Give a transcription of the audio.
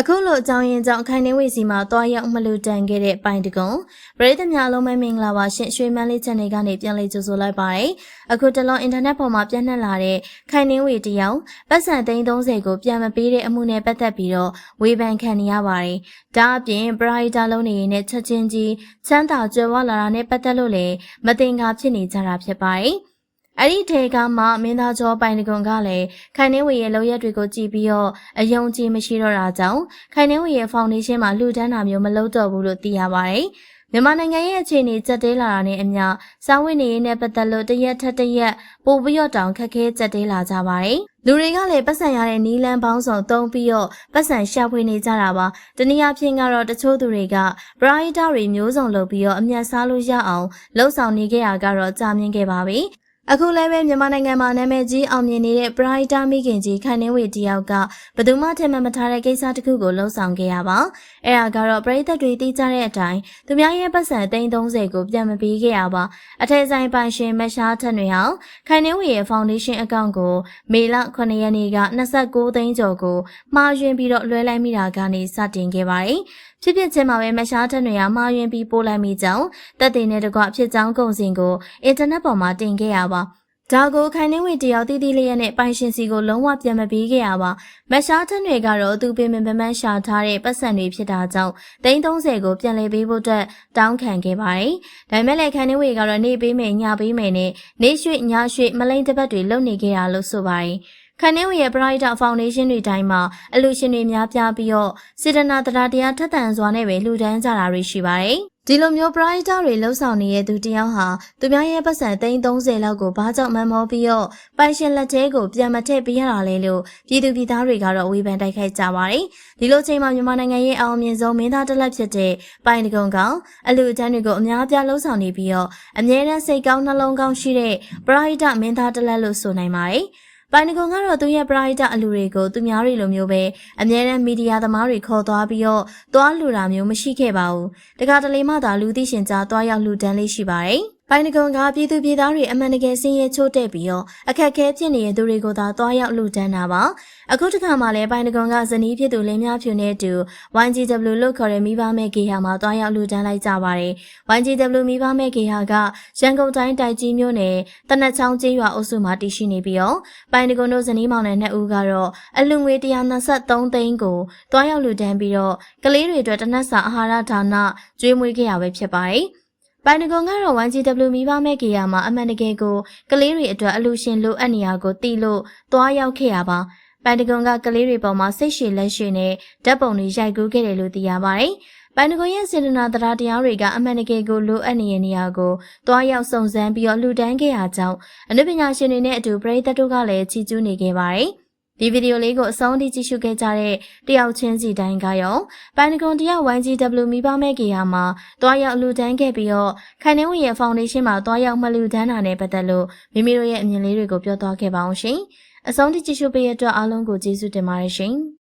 အခုလိုအကြောင်းရင်းကြောင့်ခိုင်နေဝေစီမှာတွားရောက်မလူတန်ခဲ့တဲ့ပိုင်တကုံပရိသတ်များလုံးပဲမင်္ဂလာပါရှင်ရွှေမန်းလေး channel ကနေပြန်လည်ကြိုဆိုလိုက်ပါတယ်အခုတလောအင်တာနက်ပေါ်မှာပြန့်နှံ့လာတဲ့ခိုင်နေဝေတယောက်ပတ်စံသိန်း30ကိုပြန်မပေးတဲ့အမှုနဲ့ပတ်သက်ပြီးတော့ဝေဖန်ခံနေရပါတယ်ဒါအပြင်ပရိုက်တာလုံးနေနဲ့ချက်ချင်းကြီးချမ်းသာကြွယ်ဝလာတာနဲ့ပတ်သက်လို့လည်းမတင်ကားဖြစ်နေကြတာဖြစ်ပါတယ် အဲ့ဒီထဲကမှမင်းသားကျော်ပိုင်တကွန်ကလည်းခိုင်နေဝေရဲ့လောက်ရက်တွေကိုကြည့်ပြီးတော့အယုံကြည်မရှိတော့တာကြောင့်ခိုင်နေဝေရဲ့ဖောင်ဒေးရှင်းမှာလှူဒန်းတာမျိုးမလုပ်တော့ဘူးလို့သိရပါတယ်။မြန်မာနိုင်ငံရဲ့အခြေအနေကြက်တဲလာတာနဲ့အမျှစာဝတ်နေရေးနဲ့ပတ်သက်လို့တရက်ထက်တရက်ပိုပြီးတော့တောင်ခက်ခဲကြက်တဲလာကြပါတယ်။လူတွေကလည်းပတ်စံရတဲ့နီလန်ပေါင်းစုံသုံးပြီးတော့ပတ်စံရှာဖွေနေကြတာပါ။တနည်းအားဖြင့်ကတော့တချို့သူတွေကပရိုက်တာတွေမျိုးစုံလုပ်ပြီးတော့အမျက်စားလို့ရအောင်လှုပ်ဆောင်နေကြရကတော့ကြာမြင့်ခဲ့ပါပြီ။ အခုလည်းပဲမြန်မာနိုင်ငံမှာနာမည်ကြီးအောင်မြင်နေတဲ့ Brighta မိခင်ကြီးခိုင်နှင်းဝေတယောက်ကဘယ်သူမှထင်မှတ်မထားတဲ့ကိစ္စတစ်ခုကိုလှုံ့ဆော်ခဲ့ရပါ။အဲဒါကတော့ပရိသတ်တွေသိကြတဲ့အတိုင်းသူများရဲ့ပတ်စံ330ကိုပြန်မပေးခဲ့ရပါ။အထက်ဆိုင်ပိုင်ရှင်မရှားထက်တွေအောင်ခိုင်နှင်းဝေရဲ့ foundation account ကိုမေလ9ရက်နေ့က29သိန်းကျော်ကိုမှားယွင်းပြီးတော့လွှဲလိုက်မိတာကနေစတင်ခဲ့ပါတယ်။ ဖြစ်ဖြစ်ချင်းမှာပဲမရှားတဲ့တွေကမှားယွင်းပြီးပို့လိုက်မိကြောင်းတက်တင်တဲ့တကွဖြစ်ကြောင်းကုန်စင်ကိုအင်တာနက်ပေါ်မှာတင်ခဲ့ရပါဒါကိုခိုင်နှင်းဝင်တယောက်တီးတီးလေးရဲ့နဲ့ပိုင်ရှင်စီကိုလုံးဝပြန်မပေးခဲ့ရပါမရှားထက်တွေကတော့သူပင်ပင်ပန်းရှာထားတဲ့ပတ်စံတွေဖြစ်တာကြောင့်330ကိုပြန်လည်ပေးဖို့အတွက်တောင်းခံခဲ့ပါတယ်ဒါပေမဲ့လည်းခိုင်နှင်းဝေကတော့နေပေးမယ်ညပေးမယ်နဲ့နေရွှေ့ညရွှေ့မလိမ့်တစ်ပတ်တွေလုပ်နေခဲ့ရလို့ဆိုပါတယ် ခန်းနှင်းဝရဲ့ Brighter Foundation တွေတိုင်းမှာအလူရှင်တွေများပြားပြီးတော့စေတနာတရားတရားထက်သန်စွာနဲ့ပဲလူဒန်းကြတာတွေရှိပါတယ်။ဒီလိုမျိုး Brighter တွေလှုပ်ဆောင်နေတဲ့သူတယောက်ဟာသူများရဲ့ပတ်စံ330လောက်ကိုဘာကြောင့်မမောပြီးတော့ပိုင်ရှင်လက်ထဲကိုပြန်မထည့်ပေးရတာလဲလို့ပြည်သူပြည်သားတွေကတော့ဝေဖန်တိုက်ခိုက်ကြပါတယ်။ဒီလိုချိန်မှာမြန်မာနိုင်ငံရဲ့အောင်မြင်ဆုံးမင်းသားတစ်လက်ဖြစ်တဲ့ပိုင်တကုံကောင်အလူအကျန်းတွေကိုအများအပြားလှုပ်ဆောင်နေပြီးတော့အမြဲတမ်းစိတ်ကောင်းနှလုံးကောင်းရှိတဲ့ Brighter မင်းသားတစ်လက်လို့ဆိုနိုင်ပါတယ်။ ပိုင်နဂုံကတော့သူ့ရဲ့ပရိုက်တာအလူတွေကိုသူများတွေလိုမျိုးပဲအမြဲတမ်းမီဒီယာသမားတွေခေါ်သွားပြီးတော့သွားလူတာမျိုးမရှိခဲ့ပါဘူး။တခါတလေမှသာလူသိရှင်ကြားသွားရောက်လူတန်းလေးရှိပါတယ်။ ပိုင်နဂုံကပြည်သူပြည်သားတွေအမှန်တကယ်စင်းရဲချိုးတဲ့ပြီးတော့အခက်ခဲဖြစ်နေတဲ့သူတွေကိုသာသွားရောက်လူတန်းတာပါအခုတခါမှလည်းပိုင်နဂုံကဇနီးဖြစ်သူလင်းများဖြူနဲ့အတူ YGW လို့ခေါ်တဲ့မိဘမဲ့ကေဟာမှာသွားရောက်လူတန်းလိုက်ကြပါတယ် YGW မိဘမဲ့ကေဟာကရန်ကုန်တိုင်းတိုက်ကြီးမြို့နယ်တနက်ချောင်းကျေးရွာအုပ်စုမှာတည်ရှိနေပြီးတော့ပိုင်နဂုံတို့ဇနီးမောင်နှံနှစ်ဦးကတော့အလူငွေ123သိန်းကိုသွားရောက်လူတန်းပြီးတော့ကလေးတွေအတွက်တနက်စာအာဟာရဌာနကျွေးမွေးခဲ့ရပဲဖြစ်ပါတယ် ပိုင်နဂုံကတော့ 1GW မိဘမဲ့ကေရမှာအမှန်တကယ်ကိုကလေးတွေအတွက်အလူရှင်လိုအပ်နေရကိုတီးလို့သွားရောက်ခဲ့ရပါပိုင်တဂုံကကလေးတွေပေါ်မှာစိတ်ရှည်လက်ရှည်နဲ့ဓာတ်ပုံတွေရိုက်ကူးခဲ့တယ်လို့သိရပါတယ်ပိုင်တကွန်ရဲ့စေတနာတရားတရားတွေကအမှန်တကယ်ကိုလိုအပ်နေတဲ့နေရာကိုတွားရောက်စုံစမ်းပြီးတော့လှူဒန်းခဲ့ရကြောင်းအနုပညာရှင်တွေနဲ့အတူပရိသတ်တို့ကလည်းချီးကျူးနေခဲ့ပါတယ်။ ဒီဗီဒီယိုလေးကိုအဆုံးထိကြည့်ရှုခဲ့ကြတဲ့တယောက်ချင်းစီတိုင်းကရောပိုင်နကွန်တယောက် YGW မိဘမဲ့ကေယာမှာတွားရောက်လူတန်းခဲ့ပြီးတော့ခိုင်နှင်းဝင်ရဲ့ဖောင်ဒေးရှင်းမှာတွားရောက်မှလူတန်းတာနဲ့ပတ်သက်လို့မိမိတို့ရဲ့အမြင်လေးတွေကိုပြောသွားခဲ့ပါအောင်ရှင်။အဆုံးထိကြည့်ရှုပေးရတဲ့အတွက်အားလုံးကိုကျေးဇူးတင်ပါတယ်ရှင်။